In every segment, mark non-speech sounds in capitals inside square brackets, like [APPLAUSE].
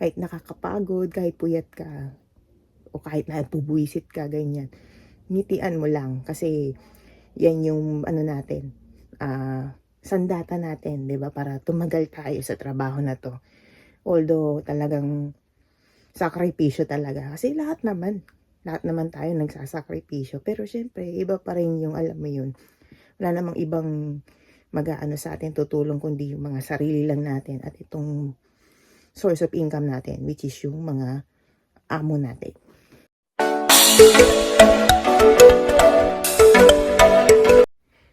Kahit nakakapagod, kahit puyat ka, o kahit na pubuisit ka, ganyan. Ngitian mo lang kasi yan yung ano natin, ah, sandata natin, 'di ba? Para tumagal tayo sa trabaho na to. Although talagang sakripisyo talaga kasi lahat naman, lahat naman tayo nagsasakripisyo. Pero syempre, iba pa rin yung alam mo yun. Wala namang ibang mag-aano sa atin tutulong kundi yung mga sarili lang natin at itong source of income natin which is yung mga amo natin.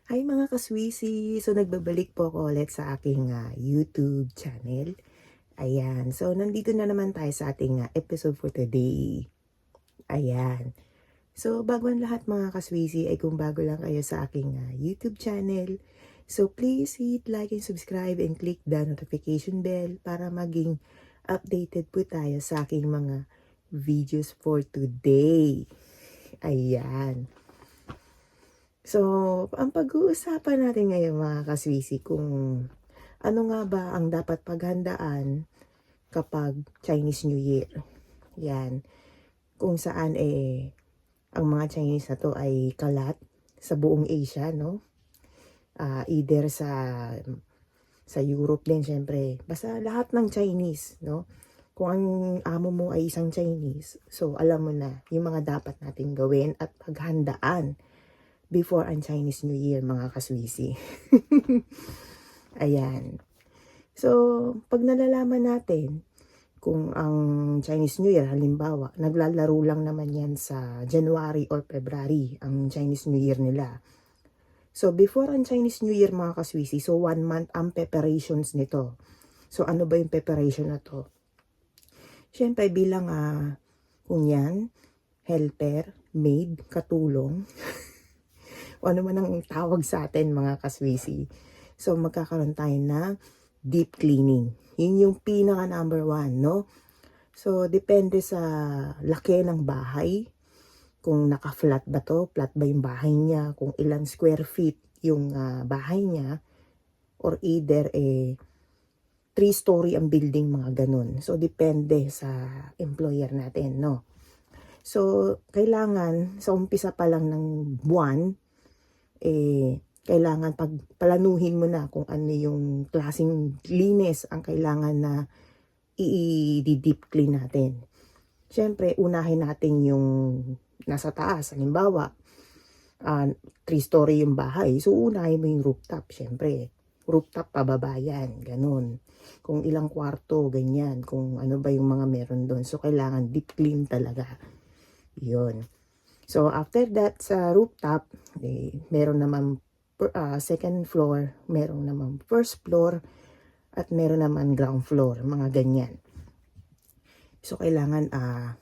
Hi mga kaswisi! So nagbabalik po ako ulit sa aking ah, YouTube channel. Ayan. So nandito na naman tayo sa ating ah, episode for today. Ayan. So bago ang lahat mga kaswisi ay kung bago lang kayo sa aking ah, YouTube channel. So please hit like and subscribe and click the notification bell para maging updated po tayo sa aking mga videos for today. Ayan. So, ang pag-uusapan natin ngayon mga kaswisi kung ano nga ba ang dapat paghandaan kapag Chinese New Year. Yan. Kung saan eh, ang mga Chinese na to ay kalat sa buong Asia, no? Ah, either sa sa Europe din, syempre. Basta lahat ng Chinese, no? Kung ang amo mo ay isang Chinese, so alam mo na yung mga dapat nating gawin at paghandaan before ang Chinese New Year, mga kaswisi. [LAUGHS] Ayan. So, pag nalalaman natin kung ang Chinese New Year, halimbawa, naglalaro lang naman yan sa January or February, ang Chinese New Year nila. So, before ang Chinese New Year, mga kaswisi, so one month ang preparations nito. So, ano ba yung preparation na to? Siyempre, bilang, ah, kung yan, helper, maid, katulong, [LAUGHS] o ano man ang tawag sa atin mga kaswisi. So magkakaroon tayo na deep cleaning. Yun yung pinaka number one, no? So depende sa laki ng bahay. Kung naka-flat ba to, flat ba yung bahay niya, kung ilan square feet yung ah, bahay niya, or either eh, three story ang building, mga ganun. So depende sa employer natin, no? So, kailangan sa umpisa pa lang ng buwan, eh, kailangan pagplanuhin mo na kung ano yung klaseng linis ang kailangan na i-deep clean natin. Siyempre, unahin natin yung nasa taas. Halimbawa, uh, three-story yung bahay. So, unahin mo yung rooftop. Siyempre, rooftop pababa yan. Ganun. Kung ilang kwarto, ganyan. Kung ano ba yung mga meron doon. So, kailangan deep clean talaga. Yun. So, after that, sa rooftop, eh, meron naman ah, second floor, meron naman first floor, at meron naman ground floor, mga ganyan. So, kailangan ah,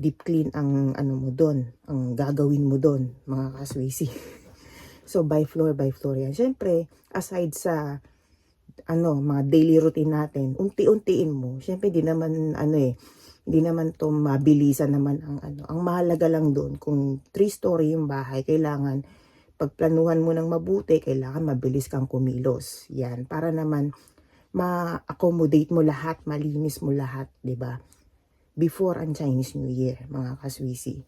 deep clean ang ano mo doon, ang gagawin mo doon, mga kaswisi. [LAUGHS] so, by floor, by floor yan. Siyempre, aside sa ano, mga daily routine natin, unti-untiin mo. Siyempre, di naman, ano eh, hindi naman to mabilisan naman ang ano. Ang mahalaga lang doon, kung 3 story yung bahay, kailangan pagplanuhan mo ng mabuti, kailangan mabilis kang kumilos. Yan, para naman ma-accommodate mo lahat, malinis mo lahat, 'di ba? Before ang Chinese New Year, mga kaswisi.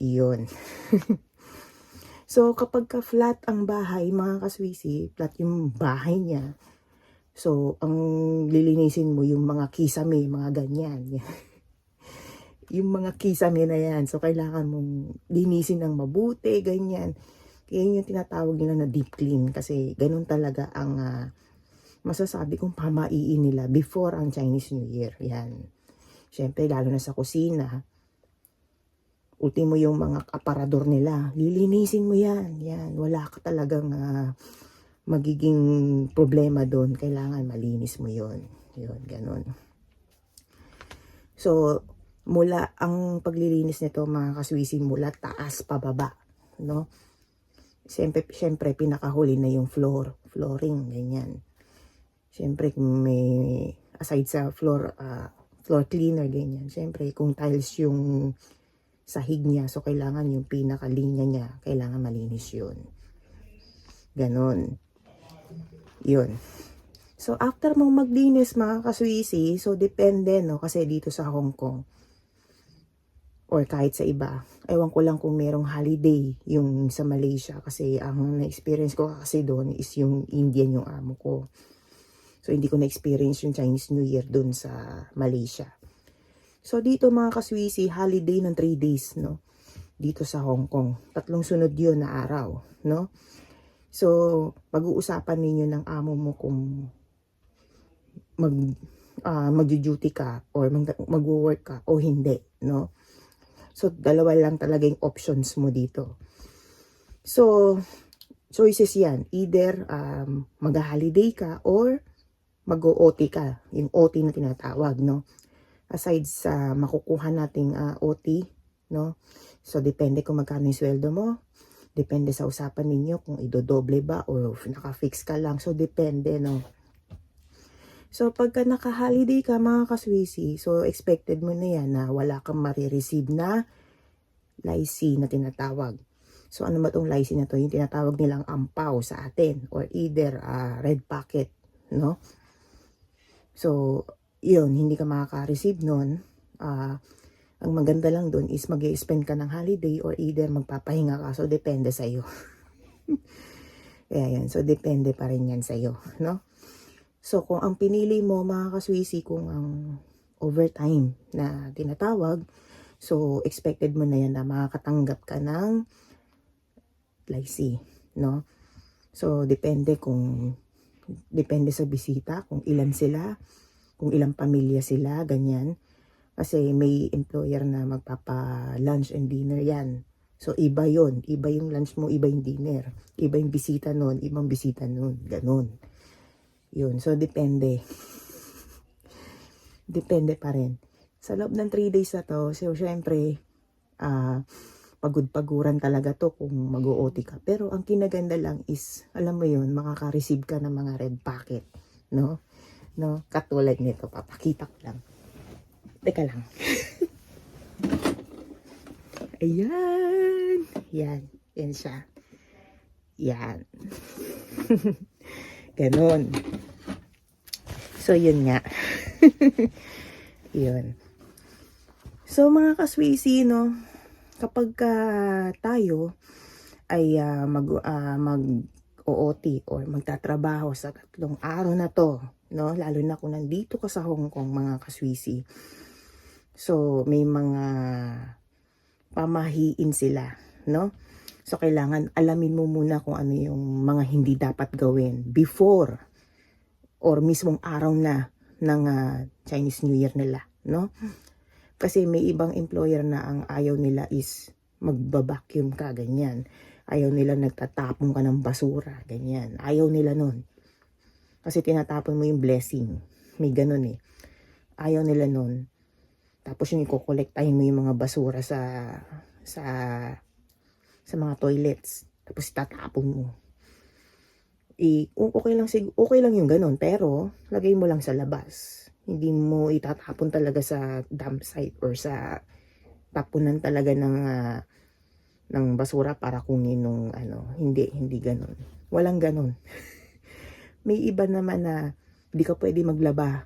Iyon. [LAUGHS] so, kapag ka flat ang bahay, mga kaswisi, flat yung bahay niya, So, ang lilinisin mo yung mga kisame, mga ganyan. [LAUGHS] yung mga kisame na yan. So, kailangan mong linisin ng mabuti, ganyan. Kaya yun yung tinatawag nila na deep clean. Kasi ganun talaga ang uh, masasabi kong pamaiin nila before ang Chinese New Year. Yan. Siyempre, lalo na sa kusina, ultimo yung mga aparador nila, lilinisin mo yan. Yan. Wala ka talagang... Uh, magiging problema doon, kailangan malinis mo yon Yun, ganun. So, mula ang paglilinis nito mga kaswisi mula taas pababa, no? Siyempre, siyempre pinakahuli na yung floor, flooring, ganyan. Siyempre, may aside sa floor uh, floor cleaner, ganyan. Siyempre, kung tiles yung sahig niya, so kailangan yung pinakalinya niya, kailangan malinis yun. Ganon. Yun. So, after mong maglinis mga kaswisi, so depende, no? Kasi dito sa Hong Kong, or kahit sa iba, ewan ko lang kung merong holiday yung sa Malaysia. Kasi ang na-experience ko kasi doon is yung Indian yung amo ko. So, hindi ko na-experience yung Chinese New Year doon sa Malaysia. So, dito mga kaswisi, holiday ng 3 days, no? Dito sa Hong Kong. Tatlong sunod yun na araw, no? So, pag-uusapan ninyo ng amo mo kung mag ah, magjo-duty ka or mag, magwo-work ka o hindi, no? So, dalawa lang talaga yung options mo dito. So, choices yan. Either um, mag-holiday ka or mag-OT ka. Yung OT na tinatawag, no? Aside sa makukuha nating ah, OT, no? So, depende kung magkano yung sweldo mo. Depende sa usapan ninyo kung idodoble ba or naka-fix ka lang. So, depende, no? So, pagka naka-holiday ka mga kaswisi, so expected mo na yan na wala kang marireceive na lycee na tinatawag. So, ano ba itong lycee na to? Yung tinatawag nilang ampaw sa atin or either ah, red packet, no? So, yun, hindi ka makaka-receive nun. Ah, ang maganda lang dun is mag spend ka ng holiday or either magpapahinga ka. So, depende sa'yo. [LAUGHS] Kaya yan. So, depende pa rin yan sa'yo, no? So, kung ang pinili mo, mga kaswisi, kung ang overtime na tinatawag, so, expected mo na yan na makakatanggap ka ng lycee, no? So, depende kung, depende sa bisita, kung ilan sila, kung ilang pamilya sila, ganyan. Kasi may employer na magpapa-lunch and dinner yan. So, iba yon Iba yung lunch mo, iba yung dinner. Iba yung bisita nun, ibang bisita nun. Ganun. Yun. So, depende. [LAUGHS] depende pa rin. Sa loob ng 3 days na to, so, syempre, ah, pagod-paguran talaga to kung mag-OT ka. Pero, ang kinaganda lang is, alam mo yun, makaka-receive ka ng mga red packet. No? No? Katulad nito, papakita ko lang. Teka lang. [LAUGHS] Ayan. Yan. Yan siya. Yan. [LAUGHS] Ganon. So, yun nga. [LAUGHS] yun. So, mga kaswisi, no, kapag ka tayo ay ah, mag, ah, mag OOT or magtatrabaho sa tatlong araw na to, no, lalo na kung nandito ka sa Hong Kong, mga kaswisi. So, may mga pamahiin sila, no? So, kailangan alamin mo muna kung ano yung mga hindi dapat gawin before or mismong araw na ng ah, Chinese New Year nila, no? Kasi may ibang employer na ang ayaw nila is magbabacuum ka, ganyan. Ayaw nila nagtatapon ka ng basura, ganyan. Ayaw nila nun. Kasi tinatapon mo yung blessing. May ganun eh. Ayaw nila nun. Tapos yung ikokolektahin mo yung mga basura sa sa sa mga toilets. Tapos tatapon mo. I, okay lang sig okay lang yung ganun, pero lagay mo lang sa labas. Hindi mo itatapon talaga sa dump site or sa tapunan talaga ng ah, ng basura para kunin nung ano, hindi hindi ganun. Walang ganun. [LAUGHS] May iba naman na hindi ka pwede maglaba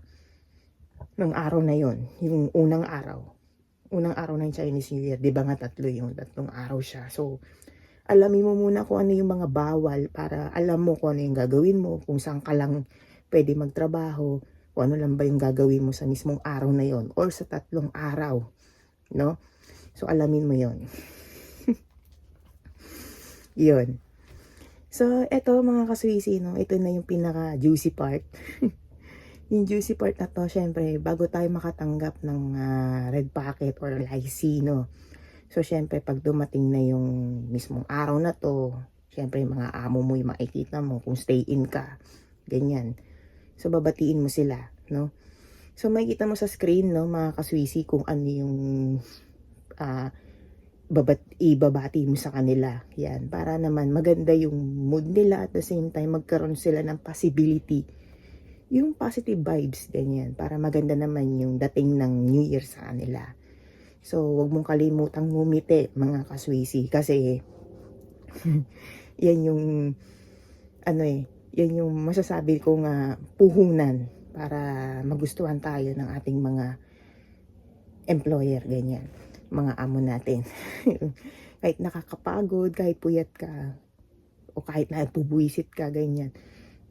ng araw na yon, yung unang araw. Unang araw ng Chinese New Year, di ba nga tatlo yung tatlong araw siya. So, alamin mo muna kung ano yung mga bawal para alam mo kung ano yung gagawin mo, kung saan ka lang pwede magtrabaho, kung ano lang ba yung gagawin mo sa mismong araw na yon or sa tatlong araw, no? So, alamin mo yon [LAUGHS] yon So, eto mga kaswisi, no? Ito na yung pinaka-juicy part. [LAUGHS] yung juicy part na to, syempre, bago tayo makatanggap ng ah, red packet or lycee, no? So, syempre, pag dumating na yung mismong araw na to, syempre, mga amo mo, yung makikita mo, kung stay in ka, ganyan. So, babatiin mo sila, no? So, makikita mo sa screen, no, mga kaswisi, kung ano yung ah, babat ibabati mo sa kanila. Yan, para naman maganda yung mood nila at the same time magkaroon sila ng possibility. Yung positive vibes, ganyan. Para maganda naman yung dating ng New Year sa kanila. So, wag mong kalimutang ngumiti, mga kaswisi. Kasi, [LAUGHS] yan yung, ano eh, yan yung masasabi kong ah, puhunan para magustuhan tayo ng ating mga employer, ganyan. Mga amo natin. [LAUGHS] kahit nakakapagod, kahit puyat ka, o kahit na pubuisit ka, ganyan.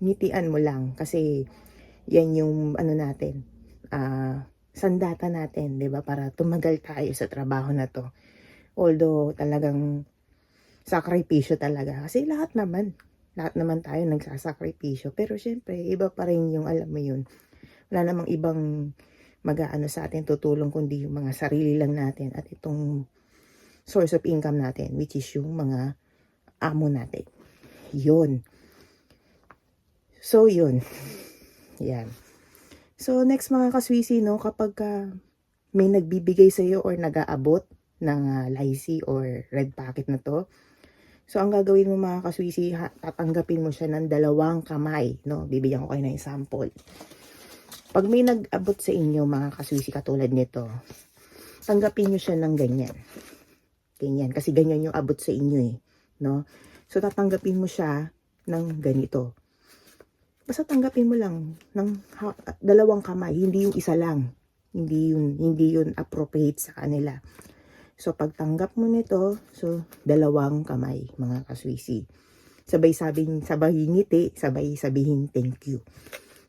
Ngitian mo lang kasi yan yung ano natin, ah, sandata natin, 'di ba? Para tumagal tayo sa trabaho na to. Although talagang sakripisyo talaga kasi lahat naman, lahat naman tayo nagsasakripisyo. Pero syempre, iba pa rin yung alam mo yun. Wala namang ibang mag-aano sa atin tutulong kundi yung mga sarili lang natin at itong source of income natin which is yung mga amo natin. Yun. So, yun. [LAUGHS] Yan. So, next mga kaswisi, no, kapag ka may nagbibigay sa iyo or nag-aabot ng uh, lycee or red packet na to, so, ang gagawin mo mga kaswisi, tatanggapin mo siya ng dalawang kamay, no? Bibigyan ko kayo ng example. Pag may nag-abot sa inyo, mga kaswisi, katulad nito, tanggapin nyo siya ng ganyan. Ganyan. Kasi ganyan yung abot sa inyo eh. No? So, tatanggapin mo siya ng ganito. Basta tanggapin mo lang ng dalawang kamay, hindi yung isa lang. Hindi yun, hindi yun appropriate sa kanila. So, pagtanggap mo nito, so, dalawang kamay, mga kaswisi. Sabay sabing, sabay ngiti, sabay sabihin thank you.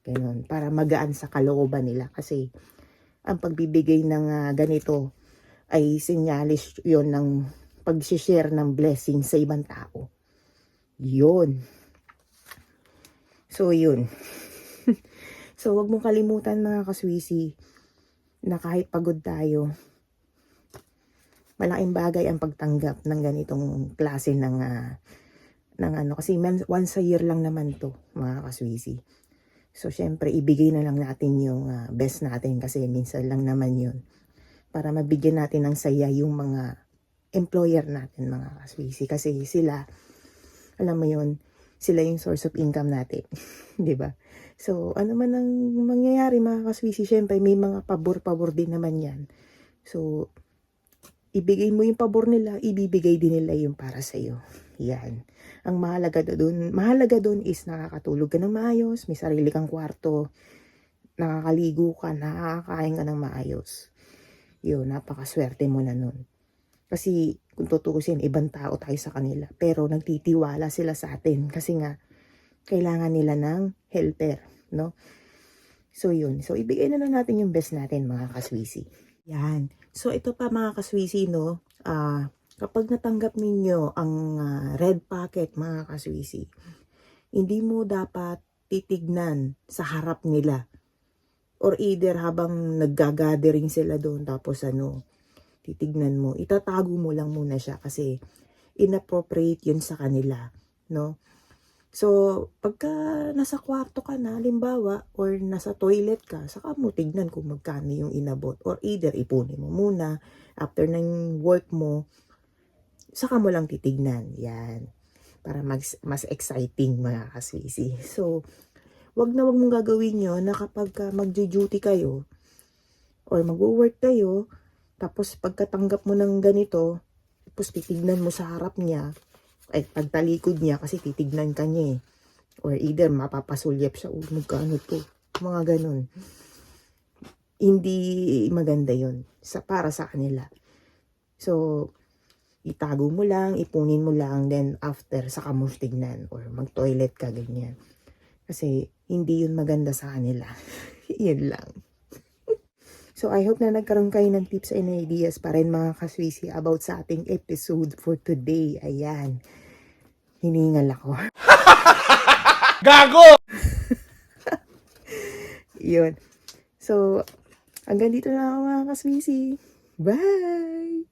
Ganon, para magaan sa kalooban nila. Kasi, ang pagbibigay ng ah, ganito ay sinyalis yon ng pag-share ng blessing sa ibang tao. Yun. So, yun. [LAUGHS] so, wag mong kalimutan mga kaswisi na kahit pagod tayo, malaking bagay ang pagtanggap ng ganitong klase ng ah, ng ano. Kasi once a year lang naman to mga kaswisi. So syempre ibigay na lang natin yung ah, best natin kasi minsan lang naman yun. Para mabigyan natin ng saya yung mga employer natin mga kaswisi kasi sila alam mo yun sila yung source of income natin [LAUGHS] 'di ba? So ano man ang mangyayari mga kaswisi syempre may mga pabor-pabor din naman yan. So ibigay mo yung pabor nila ibibigay din nila yung para sa iyo yan ang mahalaga doon mahalaga doon is nakakatulog ka ng maayos may sarili kang kwarto nakakaligo ka nakakain ka ng maayos yun, napakaswerte mo na nun. Kasi kung tutuusin, ibang tao tayo sa kanila. Pero nagtitiwala sila sa atin kasi nga kailangan nila ng helper, no? So yun. So ibigay na lang natin yung best natin mga kaswisi. Yan. So ito pa mga kaswisi, no? Ah, kapag natanggap ninyo ang ah, red packet mga kaswisi, hindi mo dapat titignan sa harap nila or either habang naggagathering sila doon tapos ano, titignan mo, itatago mo lang muna siya kasi inappropriate yun sa kanila, no? So, pagka nasa kwarto ka na, limbawa, or nasa toilet ka, saka mo tignan kung magkano yung inabot. Or either ipunin mo muna, after ng work mo, saka mo lang titignan. Yan. Para mas, mas exciting mga kaswisi. [LAUGHS] So, wag na wag mong gagawin yun na kapag ka magjo-duty kayo or mag-work kayo, tapos pagkatanggap mo ng ganito, tapos titignan mo sa harap niya, ay pagtalikod niya kasi titignan ka niya eh. Or either mapapasulyap siya, oh magkano to, mga ganun. Hindi maganda yon sa para sa kanila. So, itago mo lang, ipunin mo lang, then after, saka mo tignan or mag-toilet ka, ganyan. Kasi, hindi yun maganda sa kanila. [LAUGHS] yun lang. So, I hope na nagkaroon kayo ng tips and ideas pa rin mga kaswisi about sa ating episode for today. Ayan. Hiningal ako. [LAUGHS] Gago! [LAUGHS] yun. So, hanggang dito na ako mga kaswisi. Bye!